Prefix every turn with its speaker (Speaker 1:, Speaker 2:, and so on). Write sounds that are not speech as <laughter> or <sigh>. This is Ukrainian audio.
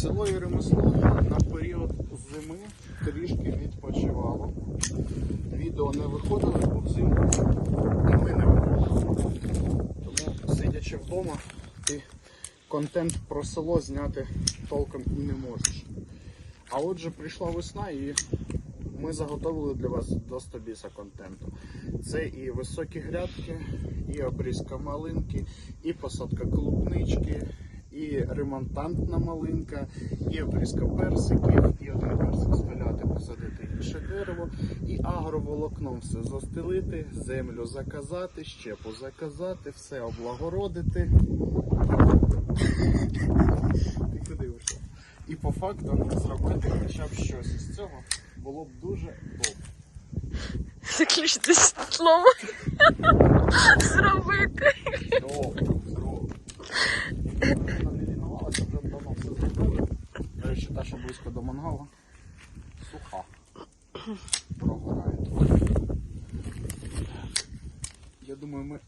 Speaker 1: Село і ремесло на період зими трішки відпочивало. Відео не виходили, бо взимку ми не виходили. Тому, сидячи вдома, ти контент про село зняти толком і не можеш. А отже, прийшла весна і ми заготовили для вас до 100 біса контенту. Це і високі грядки, і обрізка малинки, і посадка клубнички, і ремонтантна малинка, і обрізка персиків, і один персик спиляти, посадити інше дерево, і агроволокном все застелити, землю заказати, щепу заказати, все облагородити. Ти куди вийшла? І по факту зробити хоча б щось із цього було б дуже добре.
Speaker 2: Заключити слово. <laughs> Зробити.
Speaker 1: Добре, добре. Речі, та, що близько до мангала, суха. Прогорає. Я думаю, ми